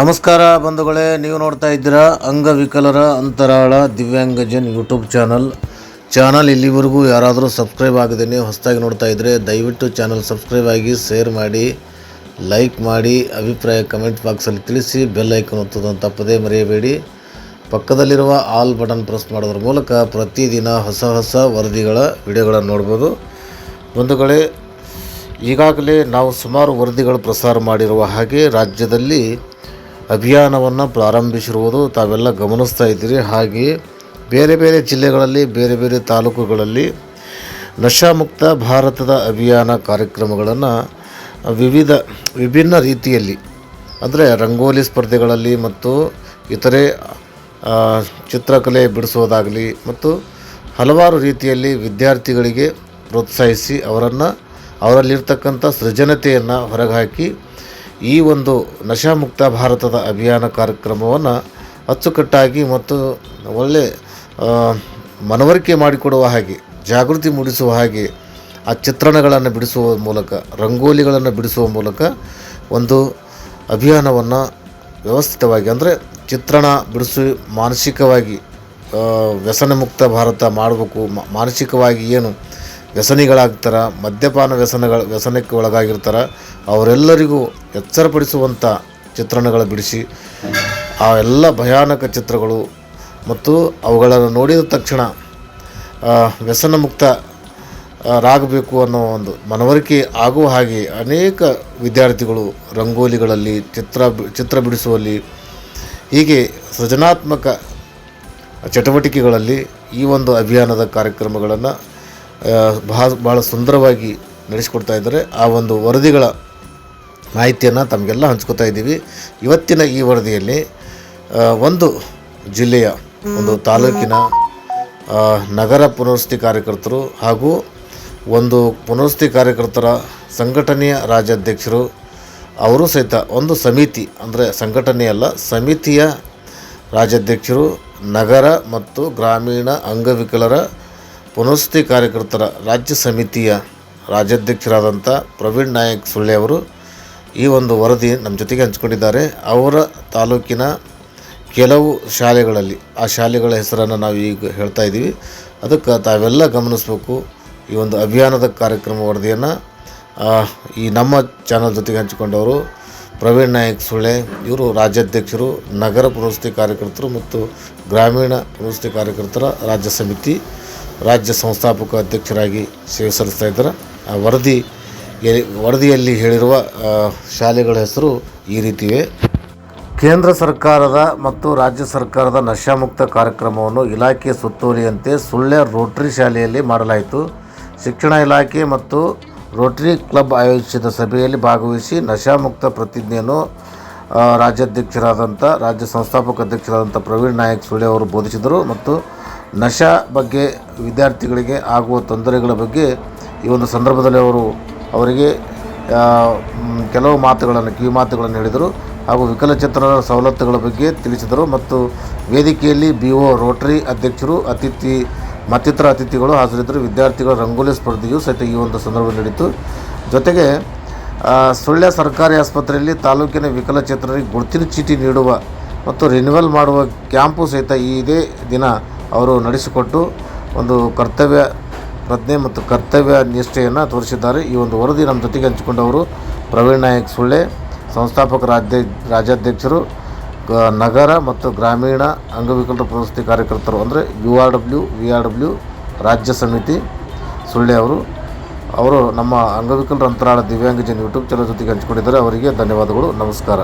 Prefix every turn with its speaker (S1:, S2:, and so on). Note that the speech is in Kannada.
S1: ನಮಸ್ಕಾರ ಬಂಧುಗಳೇ, ನೀವು ನೋಡ್ತಾ ಇದ್ದೀರಾ ಅಂಗವಿಕಲರ ಅಂತರಾಳ ದಿವ್ಯಾಂಗಜನ್ ಯೂಟ್ಯೂಬ್ ಚಾನಲ್. ಚಾನಲ್ ಇಲ್ಲಿವರೆಗೂ ಯಾರಾದರೂ ಸಬ್ಸ್ಕ್ರೈಬ್ ಆಗಿದ್ದೀನಿ ಹೊಸದಾಗಿ ನೋಡ್ತಾ ಇದ್ದರೆ ದಯವಿಟ್ಟು ಚಾನಲ್ ಸಬ್ಸ್ಕ್ರೈಬ್ ಆಗಿ ಶೇರ್ ಮಾಡಿ, ಲೈಕ್ ಮಾಡಿ, ಅಭಿಪ್ರಾಯ ಕಮೆಂಟ್ ಬಾಕ್ಸಲ್ಲಿ ತಿಳಿಸಿ, ಬೆಲ್ ಐಕನ್ ಒತ್ತೋದನ್ನು ತಪ್ಪದೇ ಮರೆಯಬೇಡಿ. ಪಕ್ಕದಲ್ಲಿರುವ ಆಲ್ ಬಟನ್ ಪ್ರೆಸ್ ಮಾಡೋದ್ರ ಮೂಲಕ ಪ್ರತಿದಿನ ಹೊಸ ಹೊಸ ವರದಿಗಳ ವಿಡಿಯೋಗಳನ್ನು ನೋಡ್ಬೋದು. ಬಂಧುಗಳೇ, ಈಗಾಗಲೇ ನಾವು ಸುಮಾರು ವರದಿಗಳು ಪ್ರಸಾರ ಮಾಡಿರುವ ಹಾಗೆ ರಾಜ್ಯದಲ್ಲಿ ಅಭಿಯಾನವನ್ನು ಪ್ರಾರಂಭಿಸಿರುವುದು ತಾವೆಲ್ಲ ಗಮನಿಸ್ತಾ ಇದ್ದೀರಿ. ಹಾಗೆಯೇ ಬೇರೆ ಬೇರೆ ಜಿಲ್ಲೆಗಳಲ್ಲಿ, ಬೇರೆ ಬೇರೆ ತಾಲೂಕುಗಳಲ್ಲಿ ನಶಾಮುಕ್ತ ಭಾರತದ ಅಭಿಯಾನ ಕಾರ್ಯಕ್ರಮಗಳನ್ನು ವಿವಿಧ, ವಿಭಿನ್ನ ರೀತಿಯಲ್ಲಿ, ಅಂದರೆ ರಂಗೋಲಿ ಸ್ಪರ್ಧೆಗಳಲ್ಲಿ ಮತ್ತು ಇತರೆ ಚಿತ್ರಕಲೆ ಬಿಡಿಸೋದಾಗಲಿ ಮತ್ತು ಹಲವಾರು ರೀತಿಯಲ್ಲಿ ವಿದ್ಯಾರ್ಥಿಗಳಿಗೆ ಪ್ರೋತ್ಸಾಹಿಸಿ ಅವರನ್ನು ಅವರಲ್ಲಿರ್ತಕ್ಕಂಥ ಸೃಜನತೆಯನ್ನು ಹೊರಗೆ ಈ ಒಂದು ನಶಾಮುಕ್ತ ಭಾರತದ ಅಭಿಯಾನ ಕಾರ್ಯಕ್ರಮವನ್ನು ಅಚ್ಚುಕಟ್ಟಾಗಿ ಮತ್ತು ಒಳ್ಳೆ ಮನವರಿಕೆ ಮಾಡಿಕೊಡುವ ಹಾಗೆ, ಜಾಗೃತಿ ಮೂಡಿಸುವ ಹಾಗೆ ಆ ಚಿತ್ರಣಗಳನ್ನು ಬಿಡಿಸುವ ಮೂಲಕ, ರಂಗೋಲಿಗಳನ್ನು ಬಿಡಿಸುವ ಮೂಲಕ ಒಂದು ಅಭಿಯಾನವನ್ನು ವ್ಯವಸ್ಥಿತವಾಗಿ, ಅಂದರೆ ಚಿತ್ರಣ ಬಿಡಿಸಿ ಮಾನಸಿಕವಾಗಿ ವ್ಯಸನಮುಕ್ತ ವ್ಯಸನ ಮುಕ್ತ ಭಾರತ ಮಾಡಬೇಕು ಮಾನಸಿಕವಾಗಿ ಏನು ವ್ಯಸನಿಗಳಾಗ್ತಾರ, ಮದ್ಯಪಾನ ವ್ಯಸನಗಳ, ವ್ಯಸನಕ್ಕೆ ಒಳಗಾಗಿರ್ತಾರೆ, ಅವರೆಲ್ಲರಿಗೂ ಎಚ್ಚರಪಡಿಸುವಂಥ ಚಿತ್ರಣಗಳು ಬಿಡಿಸಿ, ಆ ಎಲ್ಲ ಭಯಾನಕ ಚಿತ್ರಗಳು ಮತ್ತು ಅವುಗಳನ್ನು ನೋಡಿದ ತಕ್ಷಣ ವ್ಯಸನ ಮುಕ್ತ ರಾಗಬೇಕು ಅನ್ನೋ ಒಂದು ಮನವರಿಕೆ ಆಗುವ ಹಾಗೆ ಅನೇಕ ವಿದ್ಯಾರ್ಥಿಗಳು ರಂಗೋಲಿಗಳಲ್ಲಿ ಚಿತ್ರ ಚಿತ್ರ ಬಿಡಿಸುವಲ್ಲಿ, ಹೀಗೆ ಸೃಜನಾತ್ಮಕ ಚಟುವಟಿಕೆಗಳಲ್ಲಿ ಈ ಒಂದು ಅಭಿಯಾನದ ಕಾರ್ಯಕ್ರಮಗಳನ್ನು ಭಾಳ ಭಾಳ ಸುಂದರವಾಗಿ ನಡೆಸಿಕೊಡ್ತಾ ಇದ್ದಾರೆ. ಆ ಒಂದು ವರದಿಗಳ ಮಾಹಿತಿಯನ್ನು ತಮಗೆಲ್ಲ ಹಂಚ್ಕೋತಾ ಇದ್ದೀವಿ. ಇವತ್ತಿನ ಈ ವರದಿಯಲ್ಲಿ ಒಂದು ಜಿಲ್ಲೆಯ ಒಂದು ತಾಲೂಕಿನ ನಗರ ಪುನರ್ವಸತಿ ಕಾರ್ಯಕರ್ತರು ಹಾಗೂ ಒಂದು ಪುನರ್ವಸತಿ ಕಾರ್ಯಕರ್ತರ ಸಂಘಟನೆಯ ರಾಜ್ಯಾಧ್ಯಕ್ಷರು, ಅವರು ಸಹಿತ ಒಂದು ಸಮಿತಿ, ಅಂದರೆ ಸಂಘಟನೆಯಲ್ಲ ಸಮಿತಿಯ ರಾಜ್ಯಾಧ್ಯಕ್ಷರು, ನಗರ ಮತ್ತು ಗ್ರಾಮೀಣ ಅಂಗವಿಕಲರ ಪುನರ್ವಸತಿ ಕಾರ್ಯಕರ್ತರ ರಾಜ್ಯ ಸಮಿತಿಯ ರಾಜ್ಯಾಧ್ಯಕ್ಷರಾದಂಥ ಪ್ರವೀಣ್ ನಾಯಕ್ ಸುಳ್ಳೆ ಅವರು ಈ ಒಂದು ವರದಿ ನಮ್ಮ ಜೊತೆಗೆ ಹಂಚ್ಕೊಂಡಿದ್ದಾರೆ. ಅವರ ತಾಲೂಕಿನ ಕೆಲವು ಶಾಲೆಗಳಲ್ಲಿ, ಆ ಶಾಲೆಗಳ ಹೆಸರನ್ನು ನಾವು ಈಗ ಹೇಳ್ತಾ ಇದ್ದೀವಿ. ಅದಕ್ಕೆ ತಾವೆಲ್ಲ ಗಮನಿಸಬೇಕು ಈ ಒಂದು ಅಭಿಯಾನದ ಕಾರ್ಯಕ್ರಮ ವರದಿಯನ್ನು. ಈ ನಮ್ಮ ಚಾನಲ್ ಜೊತೆಗೆ ಹಂಚಿಕೊಂಡವರು ಪ್ರವೀಣ್ ನಾಯಕ್ ಸುಳ್ಳೆ, ಇವರು ರಾಜ್ಯಾಧ್ಯಕ್ಷರು, ನಗರ ಪುನಸ್ತಿ ಕಾರ್ಯಕರ್ತರು ಮತ್ತು ಗ್ರಾಮೀಣ ಪುನಸ್ತಿ ಕಾರ್ಯಕರ್ತರ ರಾಜ್ಯ ಸಮಿತಿ. ರಾಜ್ಯ ಸಂಸ್ಥಾಪಕ ಅಧ್ಯಕ್ಷರಾಗಿ ಸೇವೆ ಸಲ್ಲಿಸ್ತಾ ಇದ್ದಾರೆ. ಆ ವರದಿ ವರದಿಯಲ್ಲಿ ಹೇಳಿರುವ ಶಾಲೆಗಳ ಹೆಸರು ಈ ರೀತಿವೆ ಕೇಂದ್ರ ಸರ್ಕಾರದ ಮತ್ತು ರಾಜ್ಯ ಸರ್ಕಾರದ ನಶಾಮುಕ್ತ ಕಾರ್ಯಕ್ರಮವನ್ನು ಇಲಾಖೆ ಸುತ್ತೋಲೆಯಂತೆ ಸುಳ್ಯ ರೋಟರಿ ಶಾಲೆಯಲ್ಲಿ ಮಾಡಲಾಯಿತು. ಶಿಕ್ಷಣ ಇಲಾಖೆ ಮತ್ತು ರೋಟರಿ ಕ್ಲಬ್ ಆಯೋಜಿಸಿದ ಸಭೆಯಲ್ಲಿ ಭಾಗವಹಿಸಿ ನಶಾಮುಕ್ತ ಪ್ರತಿಜ್ಞೆಯನ್ನು ರಾಜ್ಯಾಧ್ಯಕ್ಷರಾದಂಥ, ರಾಜ್ಯ ಸಂಸ್ಥಾಪಕ ಅಧ್ಯಕ್ಷರಾದಂಥ ಪ್ರವೀಣ್ ನಾಯಕ್ ಸುಳ್ಯ ಅವರು ಬೋಧಿಸಿದರು ಮತ್ತು ನಶಾ ಬಗ್ಗೆ ವಿದ್ಯಾರ್ಥಿಗಳಿಗೆ ಆಗುವ ತೊಂದರೆಗಳ ಬಗ್ಗೆ ಈ ಒಂದು ಸಂದರ್ಭದಲ್ಲಿ ಅವರು ಅವರಿಗೆ ಕೆಲವು ಮಾತುಗಳನ್ನು, ಕಿವಿ ಮಾತುಗಳನ್ನು ಹೇಳಿದರು ಹಾಗೂ ವಿಕಲಚೇತನರ ಸವಲತ್ತುಗಳ ಬಗ್ಗೆ ತಿಳಿಸಿದರು ಮತ್ತು ವೇದಿಕೆಯಲ್ಲಿ ಬಿ ಒ ರೋಟರಿ ಅಧ್ಯಕ್ಷರು, ಅತಿಥಿ, ಮತ್ತಿತರ ಅತಿಥಿಗಳು ಹಾಜರಿದ್ದರು. ವಿದ್ಯಾರ್ಥಿಗಳ ರಂಗೋಲಿ ಸ್ಪರ್ಧೆಯು ಸಹಿತ ಈ ಒಂದು ಸಂದರ್ಭ ನಡೆಯಿತು. ಜೊತೆಗೆ ಸುಳ್ಯ ಸರ್ಕಾರಿ ಆಸ್ಪತ್ರೆಯಲ್ಲಿ ತಾಲೂಕಿನ ವಿಕಲಚೇತನರಿಗೆ ಗುರುತಿನ ಚೀಟಿ ನೀಡುವ ಮತ್ತು ರಿನ್ಯೂವಲ್ ಮಾಡುವ ಕ್ಯಾಂಪು ಸಹಿತ ಇದೇ ದಿನ ಅವರು ನಡೆಸಿಕೊಟ್ಟು ಒಂದು ಕರ್ತವ್ಯ ಪ್ರಜ್ಞೆ ಮತ್ತು ಕರ್ತವ್ಯ ನಿಷ್ಠೆಯನ್ನು ತೋರಿಸಿದ್ದಾರೆ. ಈ ಒಂದು ವರದಿ ನಮ್ಮ ಜೊತೆಗೆ ಹಂಚಿಕೊಂಡವರು ಪ್ರವೀಣ್ ನಾಯಕ್ ಸುಳ್ಳೆ, ಸಂಸ್ಥಾಪಕ ರಾಜ್ಯ, ರಾಜ್ಯಾಧ್ಯಕ್ಷರು ನಗರ ಮತ್ತು ಗ್ರಾಮೀಣ ಅಂಗವಿಕಲರ ಪ್ರಶಸ್ತಿ ಕಾರ್ಯಕರ್ತರು ಅಂದರೆ U R W, V R W, ರಾಜ್ಯ ಸಮಿತಿ ಸುಳ್ಳೆ ಅವರು. ಅವರು ನಮ್ಮ ಅಂಗವಿಕಲರ ಅಂತರಾಳ ದಿವ್ಯಾಂಗಜನ್ ಯೂಟ್ಯೂಬ್ ಚಾನಲ್ ಜೊತೆಗೆ ಹಂಚಿಕೊಂಡಿದ್ದಾರೆ. ಅವರಿಗೆ ಧನ್ಯವಾದಗಳು. ನಮಸ್ಕಾರ.